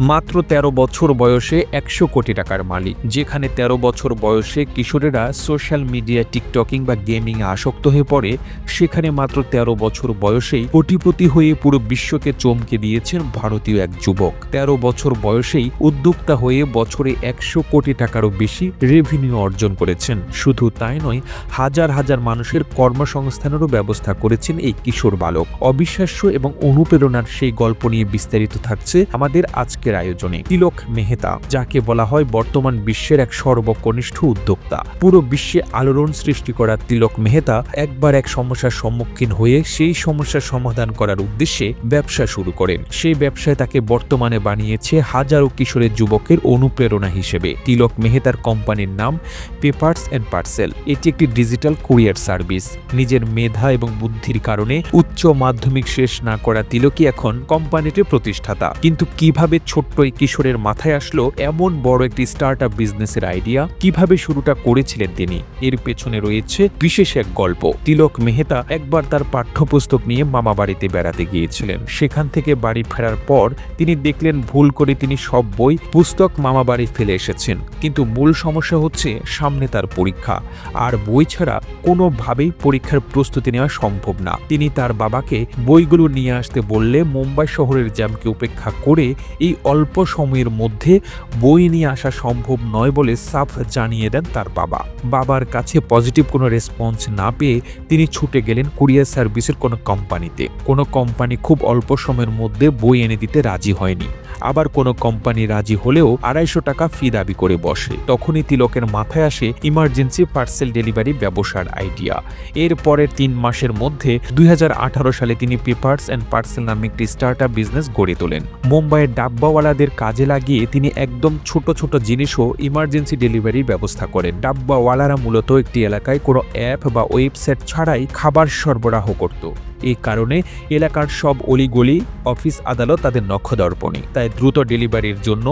মাত্র ১৩ বছর বয়সে একশো কোটি টাকার মালিক। যেখানে ১৩ বছর বয়সে কিশোরেরা সোশ্যাল মিডিয়া, টিকটকিং বা গেমিংয়ে আসক্ত হয়ে পড়ে, সেখানে মাত্র ১৩ বছর বয়সেই কোটিপতি হয়ে পুরো বিশ্বকে চমকে দিয়েছেন ভারতীয় এক যুবক। ১৩ বছর বয়সেই উদ্যোক্তা হয়ে বছরে একশো কোটি টাকারও বেশি রেভিনিউ অর্জন করেছেন। শুধু তাই নয়, হাজার হাজার মানুষের কর্মসংস্থানেরও ব্যবস্থা করেছেন এই কিশোর বালক। অবিশ্বাস্য এবং অনুপ্রেরণার সেই গল্প নিয়ে বিস্তারিত থাকছে আমাদের আজকের আয়োজনে তিলক মেহতা, যাকে বলা হয় বর্তমান বিশ্বের এক সর্বকনিষ্ঠ উদ্যোক্তা। পুরো বিশ্বে আলোড়ন সৃষ্টি করা তিলক মেহতা একবার এক সমস্যার সম্মুখীন হয়ে সেই সমস্যার সমাধান করার উদ্দেশ্যে ব্যবসা শুরু করেন। সেই ব্যবসায় তাকে বর্তমানে বানিয়েছে হাজারো কিশোরের যুবকের অনুপ্রেরণা হিসেবে। তিলক মেহতার কোম্পানির নাম পেপার্স অ্যান্ড পার্সেল। এটি একটি ডিজিটাল কুরিয়ার সার্ভিস। নিজের মেধা এবং বুদ্ধির কারণে উচ্চ মাধ্যমিক শেষ না করা তিলকই এখন কোম্পানিটির প্রতিষ্ঠাতা। কিন্তু কীভাবে ছোট্ট এই কিশোরের মাথায় আসলো এমন বড় একটি স্টার্ট আপ বিজনেসের আইডিয়া কীভাবে শুরুটা করেছিলেন তিনি? এর পেছনে রয়েছে বিশেষ এক গল্প। তিলক মেহতা একবার তার পাঠ্যপুস্তক নিয়ে মামা বাড়িতে বেড়াতে গিয়েছিলেন। সেখান থেকে বাড়ি ফেরার পর তিনি দেখলেন ভুল করে তিনি সব বই পুস্তক মামা বাড়ি ফেলে এসেছেন। কিন্তু মূল সমস্যা হচ্ছে সামনে তার পরীক্ষা। আর বই ছাড়া কোনোভাবেই পরীক্ষার প্রস্তুতি নেওয়া সম্ভব না। তিনি তার বাবাকে বইগুলো নিয়ে আসতে বললে মুম্বাই শহরের জ্যামকে উপেক্ষা করে এই অল্প সময়ের মধ্যে বই নিয়ে আসা সম্ভব নয় বলে সাফ জানিয়ে দেন তার বাবা। বাবার কাছে পজিটিভ কোনো রেসপন্স না পেয়ে তিনি ছুটে গেলেন কুরিয়ার সার্ভিসের কোনো কোম্পানিতে কোনো কোম্পানি খুব অল্প সময়ের মধ্যে বই এনে দিতে রাজি হয়নি। আবার কোনো কোম্পানি রাজি হলেও আড়াইশো টাকা ফি দাবি করে বসে। তখনই তিলকের মাথায় আসে ইমার্জেন্সি পার্সেল ডেলিভারি ব্যবসার আইডিয়া। এর পরের তিন মাসের মধ্যে দুই হাজার আঠারো সালে তিনি পেপার্স অ্যান্ড পার্সেল নামে একটি স্টার্ট আপ বিজনেস গড়ে তোলেন। মুম্বাইয়ের ডাব্বাওয়ালাদের কাজে লাগিয়ে তিনি একদম ছোট ছোট জিনিসও ইমার্জেন্সি ডেলিভারির ব্যবস্থা করেন। ডাব্বাওয়ালারা মূলত একটি এলাকায় কোনো অ্যাপ বা ওয়েবসাইট ছাড়াই খাবার সরবরাহ করত। এই কারণে এলাকার সব অলিগলি অফিস আদালত তাদের নক্ষদর্পণে। তাই দ্রুত ডেলিভারির জন্য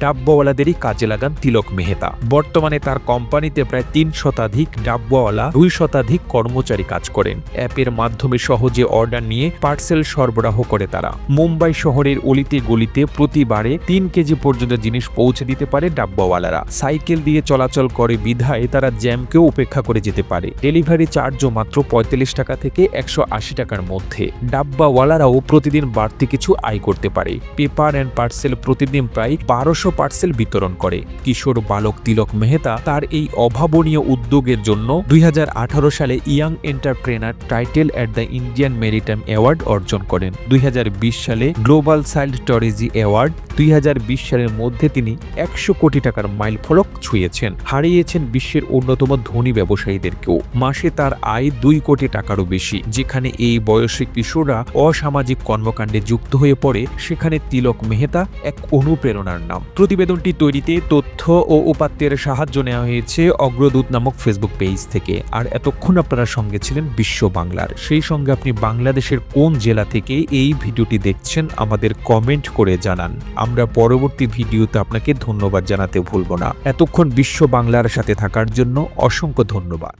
ডাব্বাওয়ালাদেরই কাজে লাগান তিলক মেহতা। বর্তমানে তার কোম্পানিতে প্রায় তিন শতাধিক ডাব্বাওয়ালা দুই শতাধিক কর্মচারী কাজ করেন। অ্যাপের মাধ্যমে সহজে অর্ডার নিয়ে পার্সেল সরবরাহ করে তারা। মুম্বাই শহরের অলিতে গলিতে প্রতিবারে তিন কেজি পর্যন্ত জিনিস পৌঁছে দিতে পারে ডাব্বাওয়ালারা সাইকেল দিয়ে চলাচল করে বিধায় তারা জ্যামকেও উপেক্ষা করে যেতে পারে। ডেলিভারি চার্জও মাত্র পঁয়তাল্লিশ টাকা থেকে একশো আশি টাকার মধ্যে। ডাব্বাওয়ালারাও প্রতিদিন বাড়তি কিছু আয় করতে পারে। পেপার অ্যান্ড পার্সেল প্রতিদিন প্রায় বারোশো পার্সেল বিতরণ করে। কিশোর বালক তিলক মেহতা তার এই অভাবনীয় উদ্যোগের জন্য দুই হাজার আঠারো সালে young entrepreneur title at the Indian maritime award অর্জন করেন। দুই হাজার বিশ সালে গ্লোবাল চাইল্ড টরিজি অ্যাওয়ার্ড, দুই হাজার বিশ সালের মধ্যে তিনি একশো কোটি টাকার মাইল ফলক ছুঁয়েছেন। হারিয়েছেন বিশ্বের অন্যতম ধনী ব্যবসায়ীদেরকেও। মাসে তার আয় দুই কোটি টাকারও বেশি, যেখানে এই বয়সী কিশোররা অসামাজিক কর্মকাণ্ডে যুক্ত হয়ে পড়ে, সেখানে তিলক মেহতা এক অনুপ্রেরণার নাম। প্রতিবেদনটি তৈরিতে তথ্য ও উপাত্তের সাহায্য নেওয়া হয়েছে অগ্রদূত নামক ফেসবুক পেজ থেকে। আর এতক্ষণ আপনারা সঙ্গে ছিলেন বিশ্ব বাংলার। সেই সঙ্গে আপনি বাংলাদেশের কোন জেলা থেকে এই ভিডিওটি দেখছেন আমাদের কমেন্ট করে জানান। আমরা পরবর্তী ভিডিওতে আপনাকে ধন্যবাদ জানাতে ভুলব না। এতক্ষণ বিশ্ব বাংলার সাথে থাকার জন্য অসংখ্য ধন্যবাদ।